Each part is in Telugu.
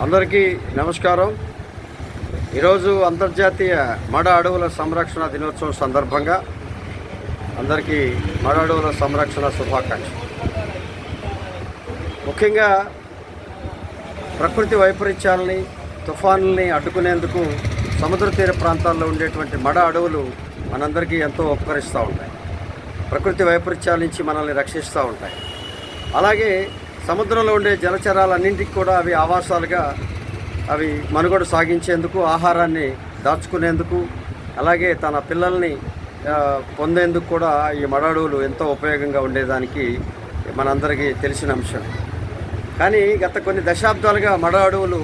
అందరికీ నమస్కారం. ఈరోజు అంతర్జాతీయ మడ అడవుల సంరక్షణ దినోత్సవం సందర్భంగా అందరికీ మడ అడవుల సంరక్షణ శుభాకాంక్షలు. ముఖ్యంగా ప్రకృతి వైపరీత్యాలని తుఫానుల్ని అడ్డుకునేందుకు సముద్ర తీర ప్రాంతాల్లో ఉండేటువంటి మడ అడవులు మనందరికీ ఎంతో ఉపకరిస్తూ ఉంటాయి. ప్రకృతి వైపరీత్యాల నుంచి మనల్ని రక్షిస్తూ ఉంటాయి. అలాగే సముద్రంలో ఉండే జలచరాలన్నింటికి కూడా అవి ఆవాసాలుగా అవి మనుగడ సాగించేందుకు ఆహారాన్ని దాచుకునేందుకు అలాగే తన పిల్లల్ని పొందేందుకు కూడా ఈ మడ అడవులు ఎంతో ఉపయోగంగా ఉండేదానికి మనందరికీ తెలిసిన అంశం. కానీ గత కొన్ని దశాబ్దాలుగా మడ అడవులు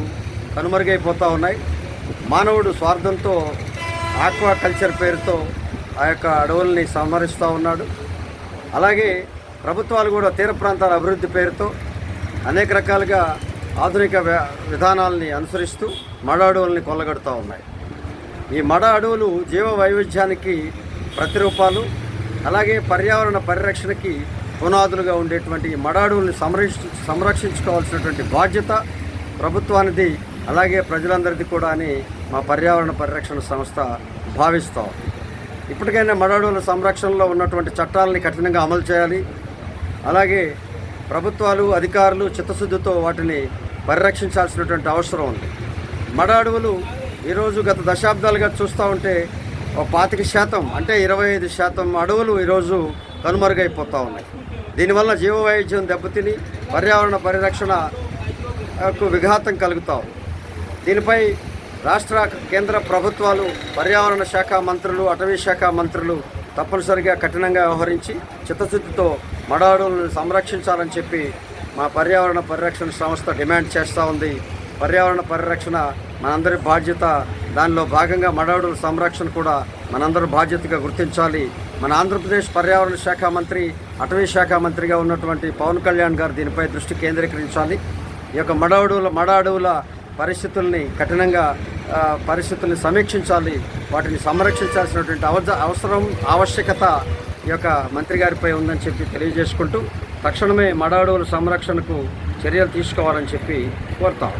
కనుమరుగైపోతూ ఉన్నాయి. మానవుడు స్వార్థంతో ఆక్వా కల్చర్ పేరుతో ఆ యొక్క అడవుల్ని సంహరిస్తూ ఉన్నాడు. అలాగే ప్రభుత్వాలు కూడా తీర ప్రాంతాల అభివృద్ధి పేరుతో అనేక రకాలుగా ఆధునిక విధానాలని అనుసరిస్తూ మడ అడవుల్ని కొల్లగడుతూ ఉన్నాయి. ఈ మడ అడవులు జీవ వైవిధ్యానికి ప్రతిరూపాలు అలాగే పర్యావరణ పరిరక్షణకి పునాదులుగా ఉండేటువంటి ఈ మడ అడవుల్ని సంరక్ష సంరక్షించుకోవాల్సినటువంటి బాధ్యత ప్రభుత్వానిది అలాగే ప్రజలందరిది కూడా అని మా పర్యావరణ పరిరక్షణ సంస్థ భావిస్తాం ఇప్పటికైనా మడ అడవుల సంరక్షణలో ఉన్నటువంటి చట్టాలని కఠినంగా అమలు చేయాలి. అలాగే ప్రభుత్వాలు అధికారులు చిత్తశుద్ధితో వాటిని పరిరక్షించాల్సినటువంటి అవసరం ఉంది. మడ అడవులు ఈరోజు గత దశాబ్దాలుగా చూస్తూ ఉంటే ఒక పాతిక శాతం అంటే ఇరవై ఐదు శాతం అడవులు ఈరోజు కనుమరుగైపోతూ ఉన్నాయి. దీనివల్ల జీవ వైవిధ్యం దెబ్బతిని పర్యావరణ పరిరక్షణకు విఘాతం కలుగుతాం దీనిపై రాష్ట్ర కేంద్ర ప్రభుత్వాలు పర్యావరణ శాఖ మంత్రులు అటవీ శాఖ మంత్రులు తప్పనిసరిగా కఠినంగా వ్యవహరించి చిత్తశుద్ధితో మడ సంరక్షించాలని చెప్పి మా పర్యావరణ పరిరక్షణ సంస్థ డిమాండ్ చేస్తూ ఉంది. పర్యావరణ పరిరక్షణ మనందరి బాధ్యత. దానిలో భాగంగా మడ సంరక్షణ కూడా మనందరి బాధ్యతగా గుర్తించాలి. మన ఆంధ్రప్రదేశ్ పర్యావరణ శాఖ మంత్రి అటవీ శాఖ మంత్రిగా ఉన్నటువంటి పవన్ కళ్యాణ్ గారు దీనిపై దృష్టి కేంద్రీకరించాలి. ఈ యొక్క మడ అడవుల మడ అడవుల పరిస్థితుల్ని కఠినంగా పరిస్థితుల్ని సమీక్షించాలి. వాటిని సంరక్షించాల్సినటువంటి అవ అవసరం ఆవశ్యకత ఈ యొక్క మంత్రి గారిపై ఉందని చెప్పి తెలియజేసుకుంటూ తక్షణమే మడ అడవుల సంరక్షణకు చర్యలు తీసుకోవాలని చెప్పి కోరుతాం